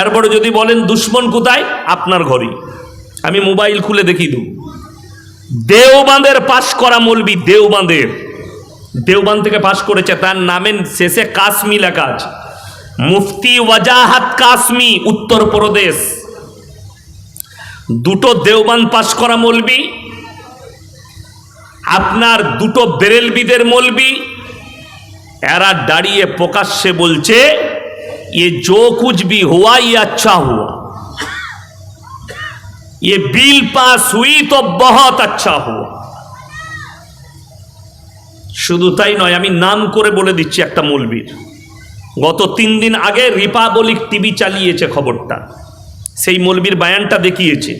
এরপরে যদি বলেন, দুশ্মন কোথায়? আপনার ঘরেই। আমি মোবাইল খুলে দেখি দেব দেওবাঁধের পাশ করা মলবি দেওবাঁধের দেওবান থেকে পাশ করেছে, তার নামের শেষে কাশ্মী লেখা মুফতি ওয়াজাহাত কাশ্মী উত্তরপ্রদেশ দুটো দেওবান পাশ করা মলবি, আপনার দুটো বেরেলবিদের মলবি। এরা দাঁড়িয়ে প্রকাশ্যে বলছে ये जो कुछ भी हुआ ये अच्छा हुआ ये बिल पास हुई तो बहुत अच्छा हुआ শুধু তাই নয় আমি নাম করে বলে দিচ্ছি একটা মৌলবীর গত তিন দিন আগে রিপাবলিক টিভি চালিয়েছে খবরটা সেই মৌলবীর বায়ানটা দেখিয়েছে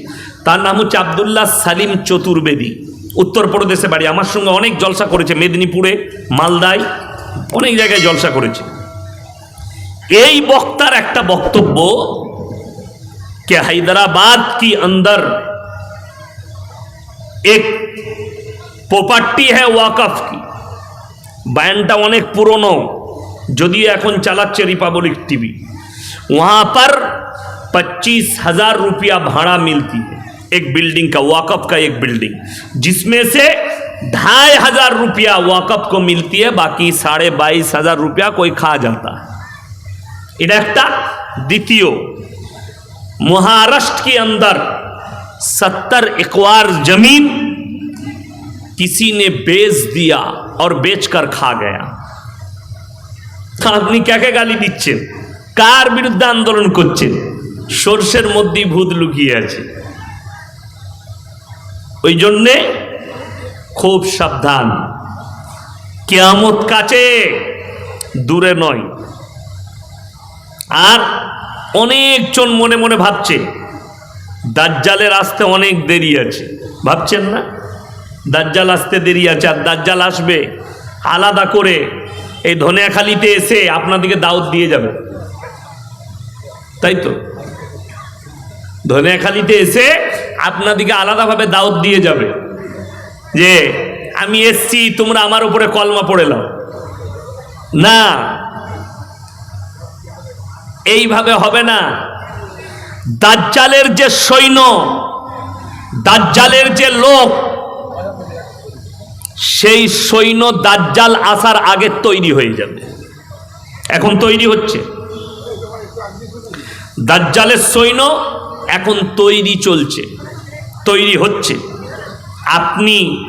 তার নাম হচ্ছে আবদুল্লাহ সালিম চতুর্বেদী উত্তরপ্রদেশে বাড়ি আমার সঙ্গে অনেক জলসা করেছে মেদিনীপুরে মালদায় অনেক জায়গায় জলসা করেছে এই বক্তার একটা বক্তব্য कि हैदराबाद की अंदर एक প্রপার্টি হ্যাঁ ওয়াকফ কি ব্যান্ডটা অনেক পুরনো যদিও এখন চালাচ্ছে रिपब्लिक टीवी वहां पर पच्चीस हजार रुपया भाड़ा मिलती है एक बिल्डिंग का वाकफ का एक बिल्डिंग जिसमें से ढाई हजार रुपया वाकफ को मिलती है बाकी साढ़े बाईस हजार रुपया कोई खा जाता है এটা একটা দ্বিতীয় महाराष्ट्र के अंदर सत्तर एकवार जमीन किसी ने बेच दिया और बेचकर खा गया আপনি কাকে গালি দিচ্ছেন কার বিরুদ্ধে আন্দোলন করছেন সর্ষের মধ্যেই ভূত লুকিয়ে আছে ওই জন্যে খুব সাবধান কেয়ামত কাছে দূরে নয় আর অনেকজন মনে মনে ভাবছে, দাজ্জালের আসতে অনেক দেরি আছে। ভাবছেন না? দাজ্জাল আসতে দেরি আছে আর দাজ্জাল আসবে আলাদা করে। এই ধনিয়াখালিতে এসে আপনাদেরকে দাওয়াত দিয়ে যাবে। তাই তো? ধনিয়াখালিতে এসে আপনাদেরকে আলাদাভাবে দাওয়াত দিয়ে যাবে যে, আমি এসছি, তোমরা আমার উপরে কলমা পড়ে না এইভাবে হবে না। দাজ্জালের যে সৈন্য, দাজ্জালের যে লোক, সেই সৈন্য দাজ্জাল আসার আগে তৈরি হয়ে যাবে। এখন তৈরি হচ্ছে। দাজ্জালের সৈন্য এখন তৈরি চলছে, তৈরি হচ্ছে। আপনি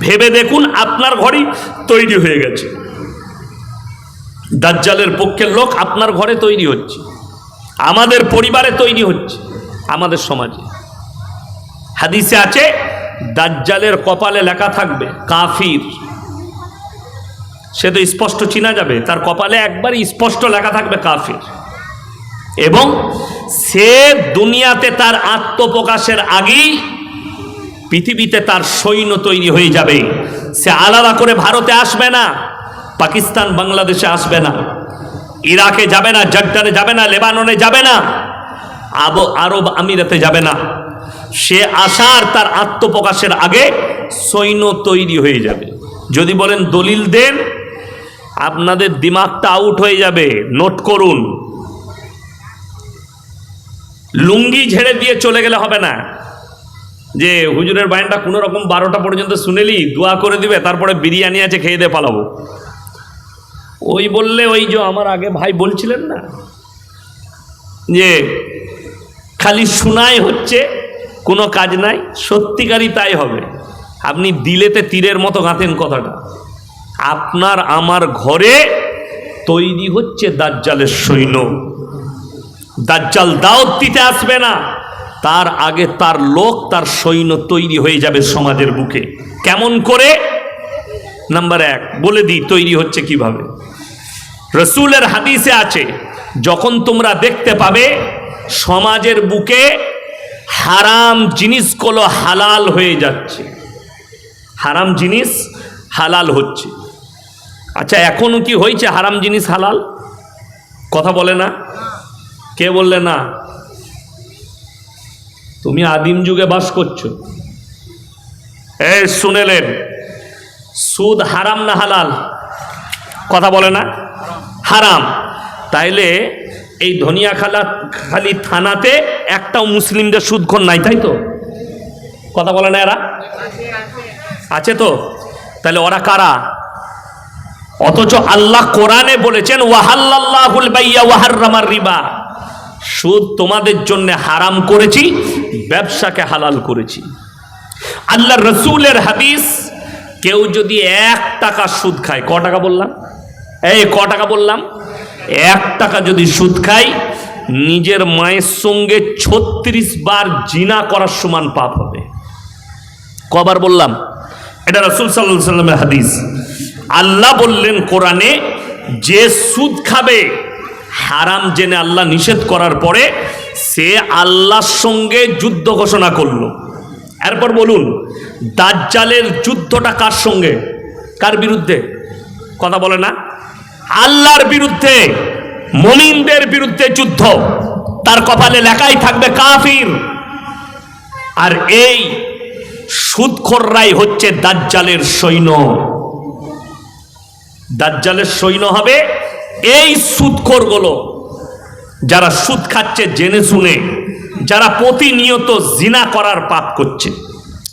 ভেবে দেখুন, আপনার ঘরই তৈরি হয়ে গেছে। দাজ্জালের পক্ষের লোক আপনার ঘরে তৈরি হচ্ছে। আমাদের পরিবারে তৈরি হচ্ছে, আমাদের সমাজে। হাদিসে আছে, দাজ্জালের কপালে লেখা থাকবে, কাফির। সে তো স্পষ্ট চিনা যাবে, তার কপালে একবার স্পষ্ট লেখা থাকবে কাফির। এবং সে দুনিয়াতে তার আত্মপ্রকাশের আগেই পৃথিবীতে তার সৈন্য তৈরি হয়ে যাবে। সে আলাদা করে ভারতে আসবে না। পাকিস্তান বাংলাদেশে আসবে না। ইরাকে যাবে না জর্ডানে যাবে না, লেবাননে যাবে না, আব আরব আমিরাতে যাবে না। সে আসার তার আত্মপ্রকাশের আগে সৈন্য তৈরি হয়ে যাবে। যদি বলেন দলিল দেন আপনাদের দিমাগটা আউট হয়ে যাবে। নোট করুন। লুঙ্গি ঝেড়ে দিয়ে চলে গেলে হবে না। যে হুজুরের বায়নটা কোনো রকম বারোটা পর্যন্ত শুনেলি, দোয়া করে দিবে, তারপরে বিরিয়ানি আছে, খেয়ে দিয়ে পালাবো। ওই বললে ওই যে আমার আগে ভাই বলছিলেন না? যে খালি শোনাই হচ্ছে, কোনো কাজ নাই, সত্যিকারই তাই হবে। আপনি দিলেতে তীরের মতো গাঁথেন কথাটা। আপনার আমার ঘরে তৈরি হচ্ছে দাজ্জালের সৈন্য। দাজ্জাল দাওয়াত দিতে আসবে না। তার আগে তার লোক, তার সৈন্য তৈরি হয়ে যাবে সমাজের বুকে। কেমন করে? নাম্বার এক, বলে দিই তৈরি হচ্ছে কীভাবে। রসুলের হাদিসে আছে, যখন তোমরা দেখতে পাবে সমাজের বুকে হারাম জিনিসগুলো হালাল হয়ে যাচ্ছে। হারাম জিনিস হালাল হচ্ছে। আচ্ছা এখনও কি হয়েছে হারাম জিনিস হালাল? কথা বলে না? কে বললে না? তুমি আদিম যুগে বাস করছ। এ শুনেলেন সুদ হারাম না হালাল? কথা বলে না? হারাম। তাইলে এই ধনিয়া খালা খালি থানাতে একটাও মুসলিমদের সুদক্ষণ নাই, তাই তো? কথা বলে না এরা? আছে তো? তাহলে ওরা কারা? অথচ আল্লাহ কোরআনে বলেছেন ওয়াহাল্লাহুল বাইয়া ওয়াহাররামার রিবা। সুদ তোমাদের জন্য হারাম করেছি, ব্যবসাকে হালাল করেছি। আল্লাহ রসুলের হাদিস কেউ যদি এক টাকা সুদ খায়, ক টাকা বললাম? এই ক টাকা বললাম, এক টাকা যদি সুদ খায়, নিজের মায়ের সঙ্গে ছত্রিশ বার জিনা করার সমান পাপ হবে। কবার বললাম, এটা রসুল সাল্লাহ সাল্লামের হাদিস। আল্লাহ বললেন কোরআনে, যে সুদ খাবে, হারাম জেনে আল্লাহ নিষেধ করার পরে সে আল্লাহর সঙ্গে যুদ্ধ ঘোষণা করল। এরপর বলুন, দাজ্জালের যুদ্ধটা কার সঙ্গে? কার বিরুদ্ধে? কথা বলে না। আল্লাহর বিরুদ্ধে, মমিনদের বিরুদ্ধে যুদ্ধ। তার কপালে লেখাই থাকবে কাফির। আর এই সুদখোররাই হচ্ছে দাজ্জালের সৈন্য। দাজ্জালের সৈন্য হবে এই সুদখোরগুলো। যারা সুদ খাচ্ছে, জেনে শুনে। যারা প্রতিনিয়ত জিনা করার পাপ করছে,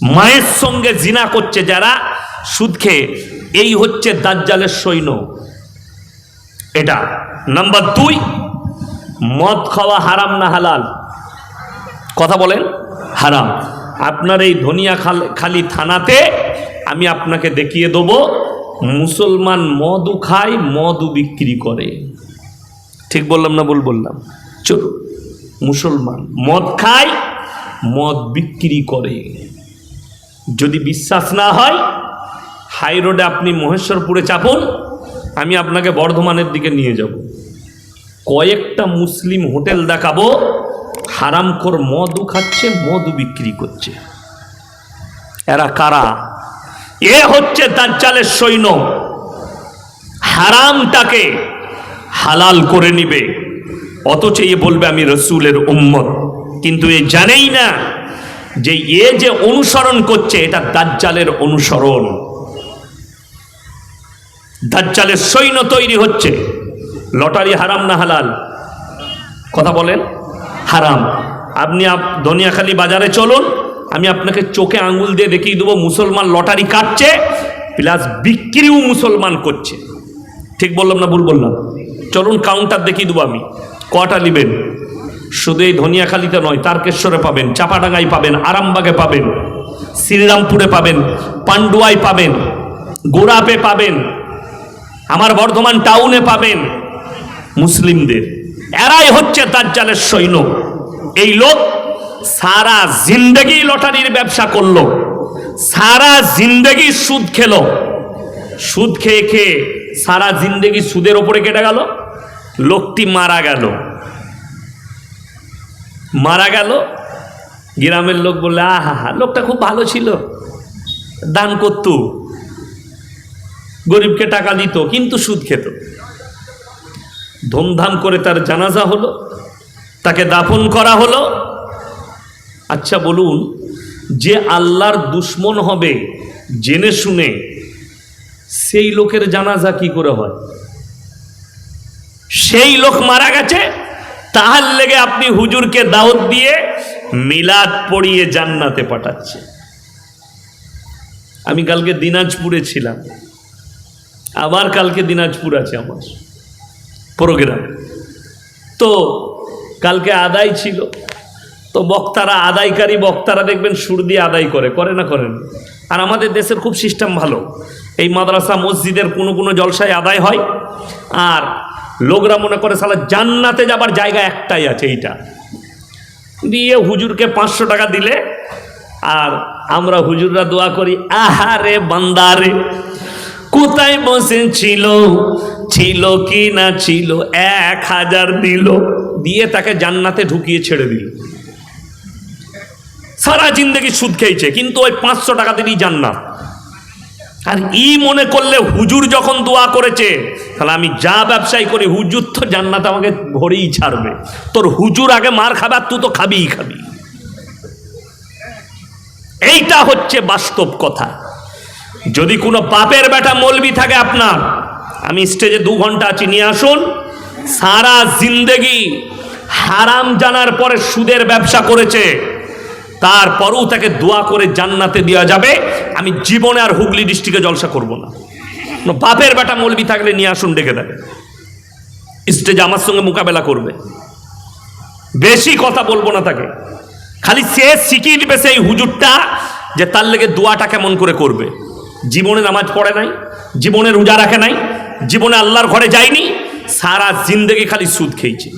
মায়ের সঙ্গে জিনা করছে যারা, সুদ খেয়ে, এই হচ্ছে দাজ্জালের সৈন্য। এটা নাম্বার দুই, মদ খাওয়া হারাম না হালাল? কথা বলেন, হারাম। আপনার এই ধনিয়া খাল থানাতে আমি আপনাকে দেখিয়ে দেবো, মুসলমান মদও খায়, মদও বিক্রি করে। ঠিক বললাম না বল বললাম? চলো মুসলমান মদ খায়, মদ বিক্রি করে। যদি বিশ্বাস না হয় হাই রোডে আপনি মহেশ্বরপুরে চাপুন, আমি আপনাকে বর্ধমানের দিকে নিয়ে যাব। কয়েকটা মুসলিম হোটেল দেখাবো, হারামখোর মদও খাচ্ছে, মদও বিক্রি করছে। এরা কারা? এ হচ্ছে দাজ্জালের সৈন্য। হারামটাকে হালাল করে নিবে। অথচ এ বলবে আমি রসুলের উম্মত। কিন্তু এ জানেই না যে এ যে অনুসরণ করছে, এটা দাজ্জালের অনুসরণ। দাজ্জালের সৈন্য তৈরি হচ্ছে। লটারি হারাম না হালাল? কথা বলেন। হারাম। আপনি আপ- দনিয়াখালী বাজারে চলুন, আমি আপনাকে চোখে আঙ্গুল দিয়ে দেখিয়ে দেবো, মুসলমান লটারি কাটছে, প্লাস বিক্রিও মুসলমান করছে। ঠিক বললাম না ভুল বললাম? চলুন কাউন্টার দেখিয়ে দেবো আমি। কটা নেবেন। শুধু এই ধনিয়াখালীতে নয়, তারকেশ্বরে পাবেন, চাপাডাঙ্গায় পাবেন, আরামবাগে পাবেন, শ্রীরামপুরে পাবেন, পান্ডুয়ায় পাবেন, গোড়াপে পাবেন, আমার বর্ধমান টাউনে পাবেন মুসলিমদের। এরাই হচ্ছে দাজ্জালের সৈন্য। এই লোক সারা জিন্দগি লটারির ব্যবসা করল, সারা জিন্দগি সুদ খেলো। সুদ খেয়ে খেয়ে সারা জিন্দগি সুদের ওপরে কেটে গেল। লোকটি মারা গেল। মারা গেল, গ্রামের লোক বললে, আহা, হা, লোকটা খুব ভালো ছিল। দান করতো। গরিবকে টাকা দিত, কিন্তু সুদ খেত। ধুমধাম করে তার জানাজা হলো, তাকে দাফন করা হলো। আচ্ছা বলুন, যে আল্লাহর দুশ্মন হবে, জেনে শুনে সেই লোকের জানাজা কি করে হয়? সেই লোক মারা গেছে, তাহার লেগে আপনি হুজুরকে দাওয়াত দিয়ে মিলাদ পড়িয়ে জান্নাতে পাঠাচ্ছে আমি কালকে দিনাজপুরে ছিলাম। আবার কালকে দিনাজপুর আছে আমার প্রোগ্রাম। তো কালকে আদায় ছিল। তো বক্তারা, আদায়কারী বক্তারা দেখবেন সুর দিয়ে আদায় করে করে না করেন আর আমাদের দেশের খুব সিস্টেম ভালো। এই মাদ্রাসা, মসজিদের কোনো কোনো জলসায় আদায় হয়। আর লোকরা মনে করে, সালা জান্নাতে যাবার জায়গা একটাই আছে, এইটা। দিয়ে হুজুরকে পাঁচশো টাকা দিলে, আর আমরা হুজুররা দোয়া করি আহারে বান্দারে কোথায় বসেছিল ছিল কি না ছিল? এক হাজার দিল। দিয়ে তাকে জান্নাতে ঢুকিয়ে ছেড়ে দিল। সারা জিন্দগি সুদ খেয়েছে, কিন্তু ওই পাঁচশো টাকা দিলেই জান্নাত। আর ই মনে করলে হুজুর যখন দোয়া করেছে, তাহলে আমি যা ব্যবসায়ী করি, হুজুর তো জান্নাত আমাকে ভরেই ছাড়বে। তোর হুজুর আগে মার খাবার তুই তো খাবিই খাবি। এইটা হচ্ছে বাস্তব কথা। যদি কোনো পাপের বেটা মলবি থাকে আপনার, আমি স্টেজে দু ঘণ্টা আছি, নিয়ে আসুন। সারা জিন্দেগি হারাম জানার পরে সুদের ব্যবসা করেছে। তারপরও তাকে দোয়া করে জান্নাতে দেওয়া যাবে। আমি জীবনে আর হুগলি ডিস্ট্রিক্টে জলসা করব না। বাপের বেটা মলবি থাকলে নিয়ে আসুন, ডেকে দেবে। স্টেজে আমার সঙ্গে মোকাবেলা করবে। বেশি কথা বলব না তাকে। খালি সে শিখিয়ে দিবে সেই হুজুরটা যে তার লেগে দোয়াটা কেমন করে করবে। জীবনে নামাজ পড়ে নাই, জীবনে রোজা রাখে নাই, জীবনে আল্লাহর ঘরে যায়নি, সারা জিন্দেগি খালি সুদ খেয়েছে।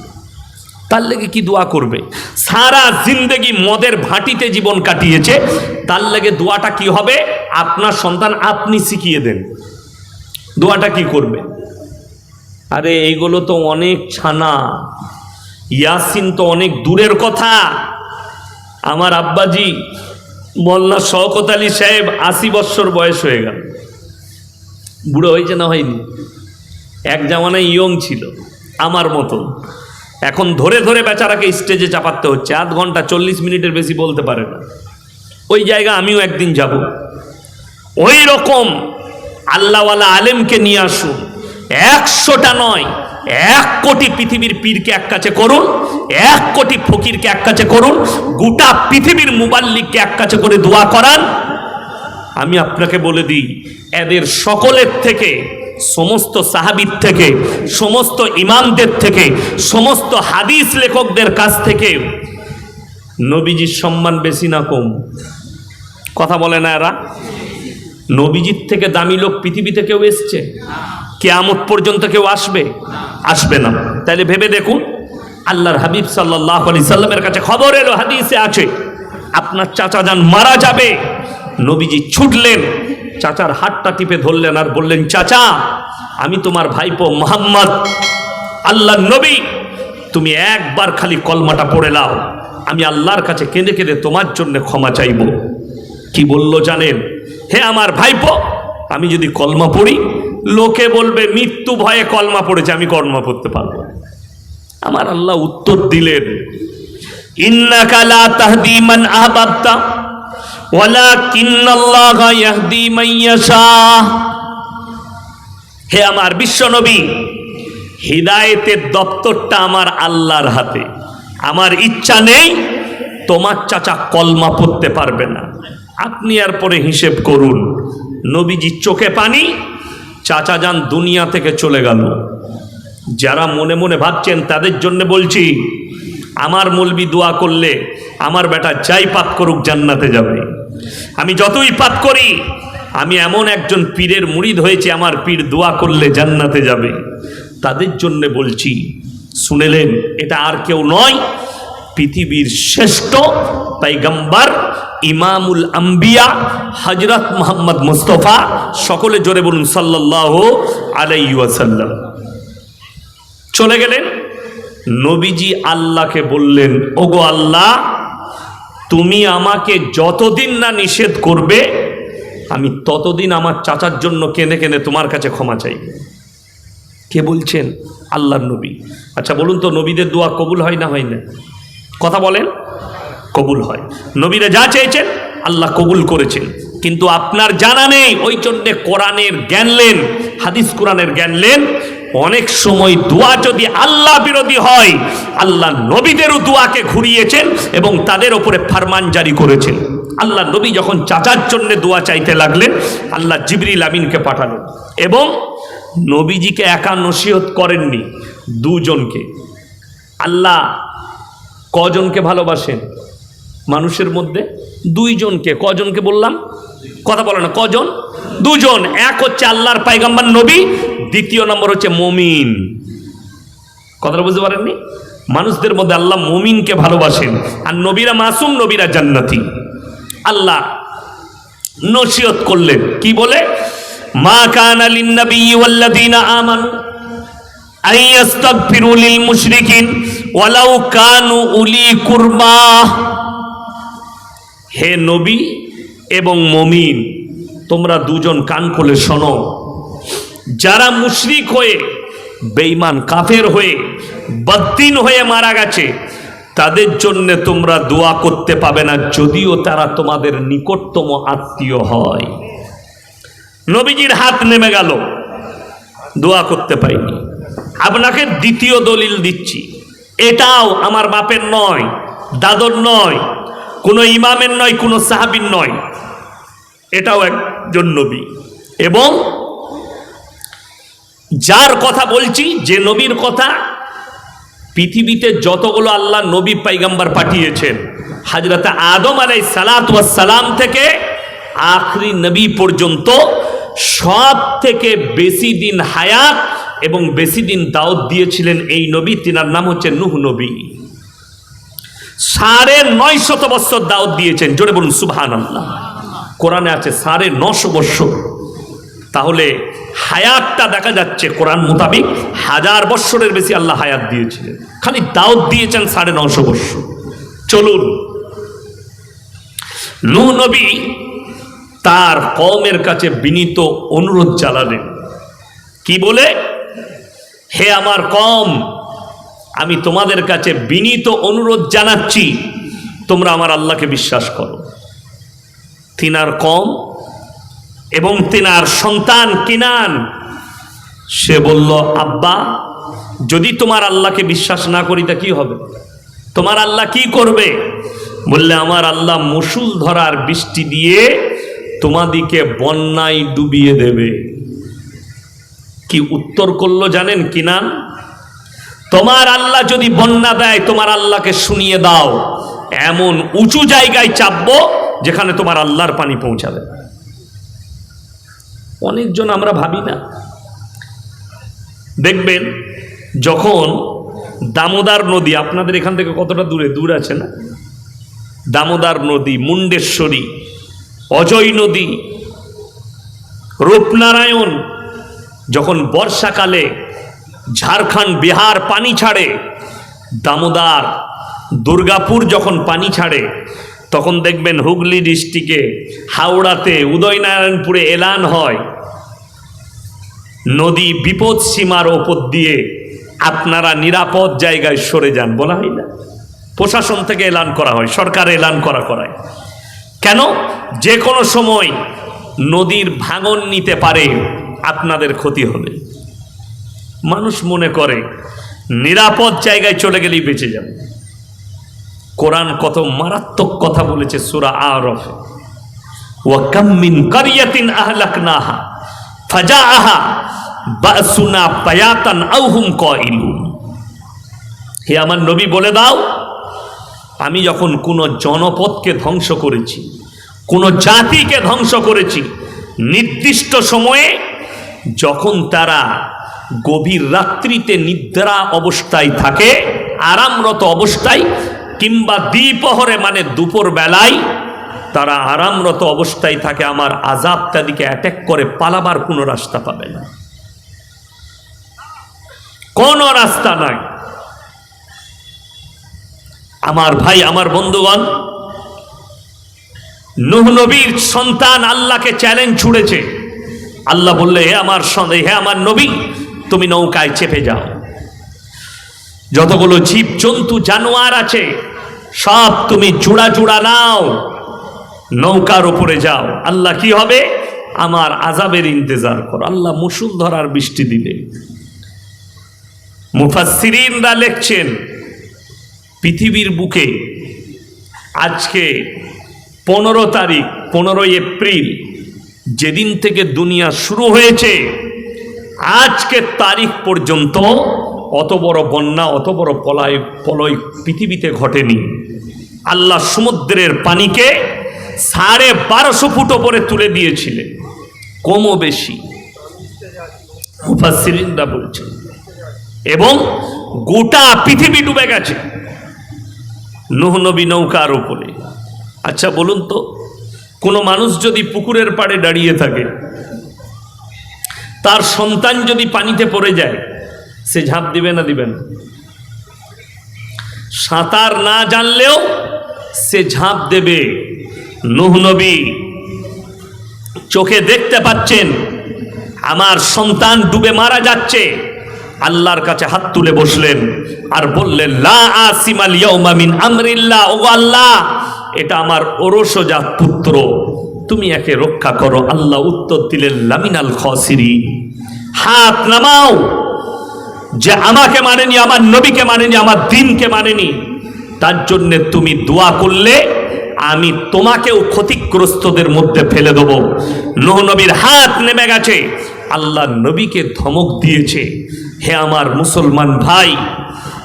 তার লেগে কি দোয়া করবে? সারা জিন্দেগি মদের ভাটিতে জীবন কাটিয়েছে, তার লেগে দোয়াটা কি হবে? আপনার সন্তান আপনি শিখিয়ে দেন। দোয়াটা কি করবে? আরে এইগুলো তো অনেক ছানা। ইয়াসিন তো অনেক দূরের কথা। আমার আব্বাজি মোল্লা শওকত আলী সাহেব আশি বৎসর বয়স হয়ে গেল। বুড়ো হয়েছে না হয়নি? এক জামানায় ইয়ং ছিল, আমার মতন। এখন ধরে ধরে বেচারাকে স্টেজে চাপাতে হচ্ছে। আধ ঘণ্টা চল্লিশ মিনিটের বেশি বলতে পারে না। ওই জায়গা আমিও একদিন যাব। ওই রকম আল্লাহওয়ালা আলেমকে নিয়ে আসুন। একশোটা নয়, এক কোটি পৃথিবীর পীরকে এক কাছে করুন, এক কোটি ফকিরকে এক কাছে করুন, গোটা পৃথিবীর মুবাল্লিককে এক কাছে করে দোয়া করান। আমি আপনাকে বলে দিই, এদের সকলের থেকে সমস্ত সাহাবির থেকে, সমস্ত ইমামদের থেকে, সমস্ত হাদিস লেখকদের কাছ থেকে নবীজির সম্মান বেশি না কম। কথা বলে না এরা? নবীজির থেকে দামি লোক পৃথিবীতে কেউ এসছে? কেয়ামত পর্যন্ত কেউ আসবে? আসবে না। তাহলে ভেবে দেখুন, আল্লাহর হাবিব সাল্লাহ আলি সাল্লামের কাছে খবর এলো, হাদিসে আছে, আপনার চাচা যান মারা যাবে, নবীজি ছুটলেন চাচার হাতটা টিপে ধরলেন আর বললেন, চাচা, আমি তোমার ভাইপো মোহাম্মদ আল্লাহ নবী। তুমি একবার খালি কলমাটা পড়ে লাও আমি আল্লাহর কাছে কেঁদে কেঁদে তোমার জন্য ক্ষমা চাইব। কি বলল জানেন? হে আমার ভাইপো, আমি যদি কলমা পড়ি, লোকে বলবে, মৃত্যু ভয়ে কলমা পড়েছে, আমি কলমা পড়তে পারব। আমার আল্লাহ উত্তর দিলেন, ইন্নাকা লা তাহদি মান আহবাবতা হে আমার বিশ্বনবী হৃদায়তের দপ্তরটা আমার আল্লাহর হাতে। আমার ইচ্ছা নেই, তোমার চাচা কলমা পড়তে পারবে না। আপনি আর পরে হিসেব করুন। নবীজি চোখে পানি, চাচা যান দুনিয়া থেকে চলে গেল। যারা মনে মনে ভাবছেন তাদের জন্য বলছি, আমার মলবি দোয়া করলে আমার বেটা যাই পাপ করুক জান্নাতে যাবে। আমি যতই পাপ করি, আমি এমন একজন পীরের মুড়িদ হয়েছে, আমার পীর দোয়া করলে জান্নাতে যাবে। তাদের জন্য বলছি, শুনেলেন, এটা আর কেউ নয়, পৃথিবীর শ্রেষ্ঠ পাইগাম্বার ইমামুল আম্বিয়া হজরত মোহাম্মদ মুস্তফা, সকলে জোরে বলুন সাল্লাহ আলাইসাল্লাম চলে গেলেন, নবীজি আল্লাহকে বললেন, ওগো আল্লাহ তুমি আমাকে যতদিন না নিষেধ করবে, আমি ততদিন আমার চাচার জন্য কেঁদে কেঁদে তোমার কাছে ক্ষমা চাই। কে বলছেন? আল্লাহর নবী। আচ্ছা বলুন তো, নবীদের দোয়া কবুল হয় না হয় না? কথা বলেন। কবুল হয়। নবীরা যা চেয়েছেন, আল্লাহ কবুল করেছেন। কিন্তু আপনার জানা নেই, ওই জন্যে কোরআনের জ্ঞান লেন, হাদিস কোরআনের জ্ঞান লেন অনেক সময় দোয়া যদি আল্লাহ বিরোধী হয়, আল্লাহ নবীদেরও দোয়াকে ঘুরিয়েছেন এবং তাদের ওপরে ফারমান জারি করেছেন। আল্লাহ নবী যখন চাচার জন্য দোয়া চাইতে লাগলেন, আল্লাহ জিবরিল আমিনকে পাঠালেন এবং নবীজিকে একা নসিহত করেননি দুজনকে। আল্লাহ কজনকে ভালোবাসেন? মানুষের মধ্যে দুইজনকে। কজনকে বললাম? কথা বলে না, কজন? দুজন, এক হচ্ছে আল্লাহর পাইগাম্বার নবী, দ্বিতীয় নম্বর হচ্ছে মমিন। কথাটা বুঝতে পারেননি? মানুষদের মধ্যে আল্লাহ মমিনকে ভালোবাসেন, আর নবীরা মাসুম, নবীরা জান্নাতি। আল্লাহ নসিহত করলেন, কি বলে? মা কান আলিন নবী ওয়াল্লাযীনা আমানু আইয়াস্তাগফিরু লিল মুশরিকিন ওয়ালাউ কানু উলি কুরবা। হে নবী এবং মমিন তোমরা দুজন কান খুলে শোনো। যারা মুশরিক হয়ে, বেঈমান কাফের হয়ে বদ্দিন হয়ে মারা গেছে, তাদের জন্য তোমরা দোয়া করতে পাবে না, যদিও তারা তোমাদের নিকটতম আত্মীয় হয়। নবীজির হাত নেমে গেল। দোয়া করতে পাইনি আপনাকে দ্বিতীয় দলিল দিচ্ছি। এটাও আমার বাপের নয়, দাদর নয়, কোনো ইমামের নয়, কোনো সাহাবির নয়। এটাও নবী। এবং যার কথা বলছি, যে নবীর কথা, পৃথিবীতে যতগুলো আল্লাহ নবী পাইগাম্বার পাঠিয়েছেন হাজরতে আদম আলাই সালাম থেকে আখরি নবী পর্যন্ত সব থেকে বেশি দিন হায়াত এবং বেশি দিন দাওয়াত দিয়েছিলেন এই নবী, তিনার নাম হচ্ছে নুহ নবী। সাড়ে নয় শত বৎসর দাওয়াত দিয়েছেন, জোরে বলুন সুবহান আল্লাহ কোরআনে আছে সাড়ে নশো বৎসর। তাহলে হায়াতটা দেখা যাচ্ছে কোরআন মোতাবিক হাজার বৎসরের বেশি আল্লাহ হায়াত দিয়েছিলেন। খালি দাওয়াত দিয়েছেন সাড়ে নশো বৎসর। চলুন। নূহ নবী তার কমের কাছে বিনীত অনুরোধ চালালেন কি বলে? হে আমার কম আমি তোমাদের কাছে বিনীত অনুরোধ জানাচ্ছি, তোমরা আমার আল্লাহকে বিশ্বাস করো। তিনার কম এবং তিনার সন্তান কিনান? সে বলল, আব্বা, যদি তোমার আল্লাহকে বিশ্বাস না করি তা কি হবে? তোমার আল্লাহ কি করবে? বললে, আমার আল্লাহ মুসুল ধরার বৃষ্টি দিয়ে তোমাদিকে বন্যায় ডুবিয়ে দেবে। কি উত্তর করল জানেন কিনান? তোমার আল্লাহ যদি বন্যা দেয়, তোমার আল্লাহকে শুনিয়ে দাও। এমন উঁচু জায়গায় চাপবো যেখানে তোমার আল্লাহর পানি পৌঁছাবে। অনেকজন আমরা ভাবি না। দেখবেন, যখন দামোদার নদী, আপনাদের এখান থেকে কতটা দূরে? দূর আছে না? দামোদার নদী, মুন্ডেশ্বরী, অজয় নদী, রূপনারায়ণ, যখন বর্ষাকালে ঝাড়খণ্ড, বিহার পানি ছাড়ে, দামোদার, দুর্গাপুর যখন পানি ছাড়ে তখন দেখবেন হুগলি ডিস্ট্রিক্টে হাওড়াতে উদয়নারায়ণপুরে এলান হয়। নদী বিপদ সীমার ওপর দিয়ে আপনারা নিরাপদ জায়গায় সরে যান বলা হয় না। প্রশাসন থেকে এলান করা হয়, সরকার এলান করা করায়। কেন? যে কোনো সময় নদীর ভাঙন নিতে পারে, আপনাদের ক্ষতি হবে। মানুষ মনে করে, নিরাপদ জায়গায় চলে গেলেই বেঁচে যাবে। কোরআন কত মারাত্মক কথা বলেছে সুরা আরফ। ওয়াকাম মিন কারিয়াতিন আহলাকনাহা, ফাজাআহা বাসুনা পায়াতান হুম কাইলুন। হে আমার নবী, বলে দাও, আমি যখন কোনো জনপদকে ধ্বংস করেছি, কোনো জাতিকে ধ্বংস করেছি, নির্দিষ্ট সময়ে যখন তারা গভীর রাত্রিতে নিদ্রা অবস্থায় থাকে, আরামরত অবস্থায় কিংবা দ্বিপহরে মানে দুপুর বেলায় তারা আরামরত অবস্থায় থাকে, আমার আজাব তাদিকে অ্যাটাক করে, পালাবার কোনো রাস্তা পাবে না। কোনো রাস্তা নাই। আমার ভাই, আমার বন্ধুগণ নবীর সন্তান আল্লাহকে চ্যালেঞ্জ ছুড়েছে। আল্লাহ বললে, হে আমার সন্দেহ হে আমার নবী, তুমি নৌকায় চেপে যাও। যতগুলো জীব, জন্তু, জানোয়ার আছে, সব তুমি চূড়া চূড়া নাও, নৌকার উপরে যাও। আল্লাহ কি হবে? আমার আজাবের ইন্তজার করো। আল্লাহ মুসুল ধরার বৃষ্টি দিবে। মুফাসসিরিনরা লেখছেন, পৃথিবীর বুকে আজকে পনেরো তারিখ, পনেরোই এপ্রিল, যেদিন থেকে দুনিয়া শুরু হয়েছে, আজকের তারিখ পর্যন্ত অত বড় বন্যা, অত বড় পলায় পলয় পৃথিবীতে ঘটেনি। আল্লাহ সমুদ্রের পানিকে সাড়ে বারোশো ফুট ওপরে তুলে দিয়েছিলেন। কমও বেশি। মুফাসসিরিনরা বলছেন এবং গোটা পৃথিবী ডুবে গেছে। নবী নৌকার উপরে। আচ্ছা বলুন তো, কোনো মানুষ যদি পুকুরের পাড়ে দাঁড়িয়ে থাকে, তার সন্তান যদি পানিতে পড়ে যায় সে ঝাঁপ দিবে না দিবেন সাঁতার না জানলেও সে ঝাঁপ দেবে। নুহ নবী চোখে দেখতে পাচ্ছেন, আমার সন্তান ডুবে মারা যাচ্ছে। আল্লাহর কাছে হাত তুলে বসলেন আর বললেন, লা আসিমাল ইয়াউমা মিন আমরিল্লাহ, ও আল্লাহ, এটা আমার ওরসজাত পুত্র। তুমি একে রক্ষা করো। আল্লাহ উত্তর দিলেন, লামিনাল খসিরি হাত নামাও। যে আমাকে মানেনি, আমার নবীকে মানেনি, আমার দিনকে মানেনি, তার জন্য তুমি দোয়া করলে আমি তোমাকেও ক্ষতিগ্রস্তদের মধ্যে ফেলে দেবো। নোহ নবীর হাত নেমে গেছে, আল্লাহ নবীকে ধমক দিয়েছে, হে আমার মুসলমান ভাই,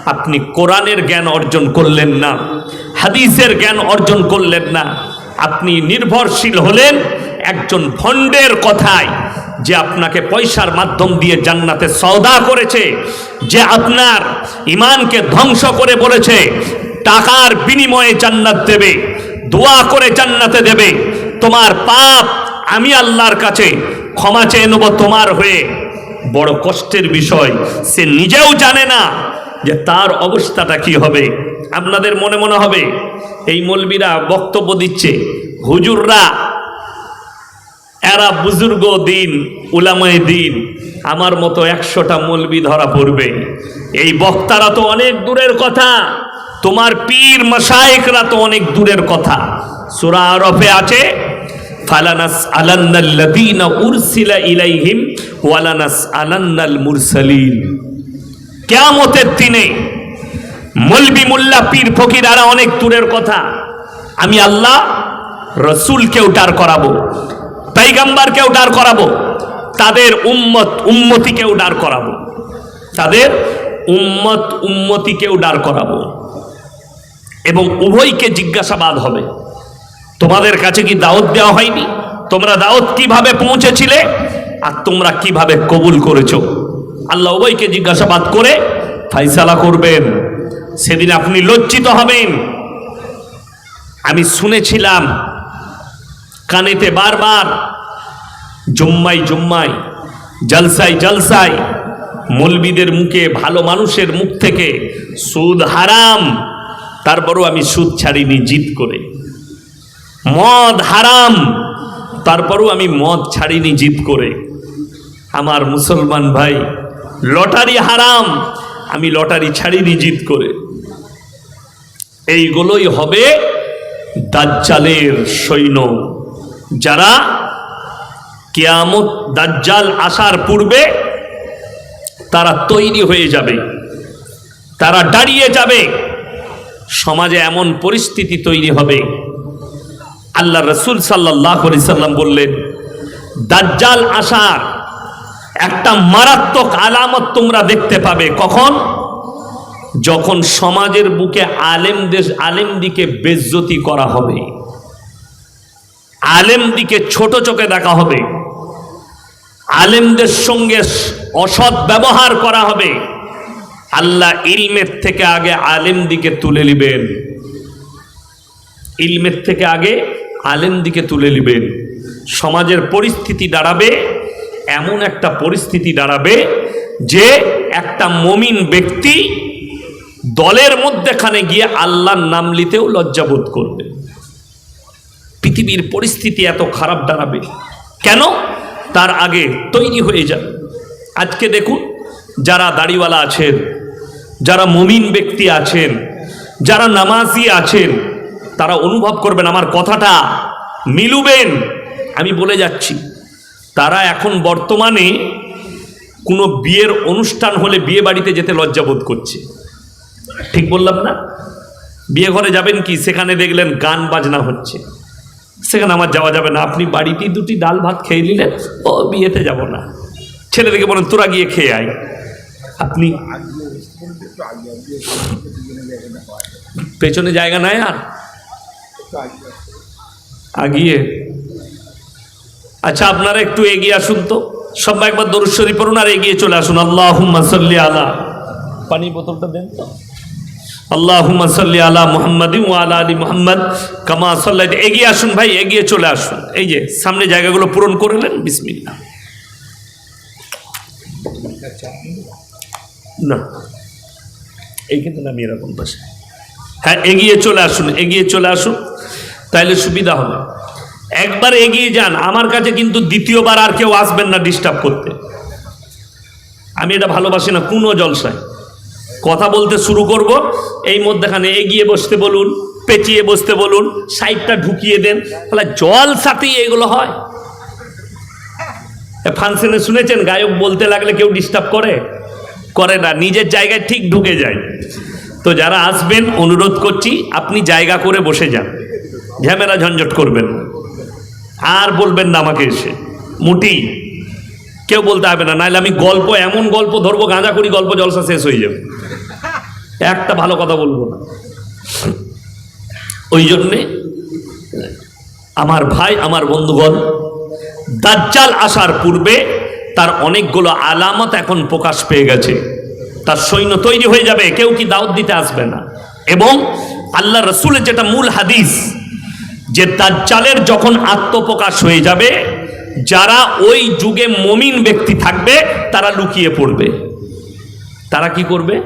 আপনি কোরআনের জ্ঞান অর্জন করলেন না, হাদিসের জ্ঞান অর্জন করলেন না, আপনি নির্ভরশীল হলেন একজন ভণ্ডের কথায় যে আপনাকে পয়সার মাধ্যম দিয়ে জান্নাতে সওদা করেছে, যে আপনার ইমানকে ধ্বংস করে বলেছে, টাকার বিনিময়ে জান্নাত দেবে, দোয়া করে জান্নাতে দেবে, তোমার পাপ আমি আল্লাহর কাছে ক্ষমা চেয়ে নেব তোমার হয়ে। বড় কষ্টের বিষয়, সে নিজেও জানে না যে তার অবস্থাটা কি হবে। আপনাদের মনে মনে হবে, এই মলবিরা বক্তব্য দিচ্ছে, হুজুররা এরা বুজুর্গ দিন, উলামায় দিন, আমার মতো একশোটা মলবি ধরা পড়বে। এই বক্তারা তো অনেক দূরের কথা, তোমার পীর মশায়েকরা তো অনেক দূরের কথা। সুরা আরফে আছে, ফালানাস আলান্নাল্লাযীনা উরসিলা ইলাইহিম ওয়ালানাস আলান্নাল মুরসালিন। কিয়ামতের দিনে মলবি মোল্লা পীর ফকিরারা অনেক দূরের কথা, আমি আল্লাহ রসুলকেও ডার করাবো। পেইগাম্বারকেও ডার করাবো? তাদের উম্মত উম্মতিকেও ডার করাবো? তাদের উম্মত উম্মতিকেও ডার করাবো? এবং উভয়কে জিজ্ঞাসাবাদ হবে। তোমাদের কাছে কি দাওয়াত দেওয়া হয়নি? তোমরা দাওয়াত কীভাবে পৌঁছেছিলে? আর তোমরা কীভাবে কবুল করেছ? আল্লাহ উভয়কে জিজ্ঞাসাবাদ করে ফাইসালা করবেন। সেদিন আপনি লজ্জিত হবেন। আমি শুনেছিলাম কানেতে বারবার। জম্মাই জম্মাই জলসাই জলসাই মলবিদের মুখে, ভালো মানুষের মুখ থেকে সুদ হারাম, তারপরও আমি সুদ ছাড়িনি জিত করে। মদ হারাম, তারপরও আমি মদ ছাড়িনি জিত করে। আমার মুসলমান ভাই, লটারি হারাম, আমি লটারি ছাড়িনি জিত করে। এইগুলোই হবে দাজ্জালের সৈন্য। যারা কেয়ামত দাজ্জাল আসার পূর্বে তারা তৈরি হয়ে যাবে, তারা দাঁড়িয়ে যাবে, সমাজে এমন পরিস্থিতি তৈরি হবে। আল্লাহ রসুল সাল্লাহ সাল্লাম বললেন, দাজ্জাল আসার একটা মারাত্মক আলামত তোমরা দেখতে পাবে। কখন? যখন সমাজের বুকে আলেম দেশ আলেম দিকে বেজ্জতি করা হবে। আলেম দিকে ছোট চোখে দেখা হবে। আলেমদের সঙ্গে অসৎ ব্যবহার করা হবে। আল্লাহ ইলমের থেকে আগে আলেম দিকে তুলে নিবেন। ইলমের থেকে আগে আলেম দিকে তুলে নিবেন। সমাজের পরিস্থিতি দাঁড়াবে, এমন একটা পরিস্থিতি দাঁড়াবে যে একটা মমিন ব্যক্তি দলের মধ্যেখানে গিয়ে আল্লাহর নাম নিতেও লজ্জাবোধ করবে। পৃথিবীর পরিস্থিতি এত খারাপ দাঁড়াবে? কেন? তার আগে তৈরি হয়ে যাবে আজকে দেখুন, যারা দাড়িওয়ালা আছেন, যারা মমিন ব্যক্তি আছেন, যারা নামাজি আছেন, তারা অনুভব করবেন, আমার কথাটা মিলুবেন। আমি বলে যাচ্ছি, তারা এখন বর্তমানে কোনো বিয়ের অনুষ্ঠান হলে বিয়ে বাড়িতে যেতে লজ্জাবোধ করছে। ঠিক বললাম না? বিয়ে ঘরে যাবেন কি? সেখানে দেখলেন গান বাজনা হচ্ছে। সেখানে আমার যাওয়া যাবে না। আপনি বাড়িতেই দুটি ডাল ভাত খেয়ে নিলেন, ও বিয়েতে যাব না। ছেলেদেরকে বলেন, তোরা গিয়ে খেয়ে আয়। আপনি পেছনে জায়গা নাই আর? আগিয়ে আচ্ছা আপনারা একটু এগিয়ে আসুন তো। সবাই একবার দরুশ্বরী পড়ুন আর এগিয়ে চলে আসুন। আল্লাহ আলা। পানি বোতলটা দেন তো। আল্লাহুম্মা সাল্লি আলা মুহাম্মাদিন ওয়া আলা মুহাম্মদ। কামা সাল্লাইত, এগিয়ে আসুন ভাই, এগিয়ে চলে আসুন। এই যে, সামনে জায়গাগুলো পূরণ করে নেন, বিসমিল্লাহ। না। এইখানে নামি এরকম পাশে হ্যাঁ এগিয়ে চলে আসুন, এগিয়ে চলে আসুন। তাইলে সুবিধা হবে। একবার এগিয়ে যান, আমার কাছে কিন্তু দ্বিতীয়বার আর কেউ আসবেন না ডিস্টার্ব করতে। আমি এটা ভালোবাসি না কোনো জলসায়। কথা বলতে শুরু করব। এই মধ্যেখানে এগিয়ে বসতে বলুন, পেঁচিয়ে বসতে বলুন, সাইডটা ঢুকিয়ে দেন। তাহলে জল সাথেই এগুলো হয়। ফাংশনে শুনেছেন, গায়ক বলতে লাগলে কেউ ডিস্টার্ব করে? করে না, নিজের জায়গায় ঠিক ঢুকে যায়। তো যারা আসবেন, অনুরোধ করছি, আপনি জায়গা করে বসে যান। ঝামেলা ঝঞ্ঝট করবেন। আর বলবেন না আমাকে এসে। মুটি। কেউ বলতে হবে না, নাহলে আমি গল্প, এমন গল্প ধরবো গাঁজা করি গল্প জলসা শেষ হয়ে যাবে। একটা ভালো কথা বলব না। ওই জন্যে আমার ভাই, আমার বন্ধুগণ, দাজ্জাল আসার পূর্বে তার অনেকগুলো আলামত এখন প্রকাশ পেয়ে গেছে। তার সৈন্য তৈরি হয়ে যাবে, কেউ কি দাওয়াত দিতে আসবে না। এবং আল্লাহ রসুলের যেটা মূল হাদিস, যে দাজ্জালের যখন আত্মপ্রকাশ হয়ে যাবে যারা ওই যুগে মমিন ব্যক্তি থাকবে তারা লুকিয়ে পড়বে। তারা কি করবে?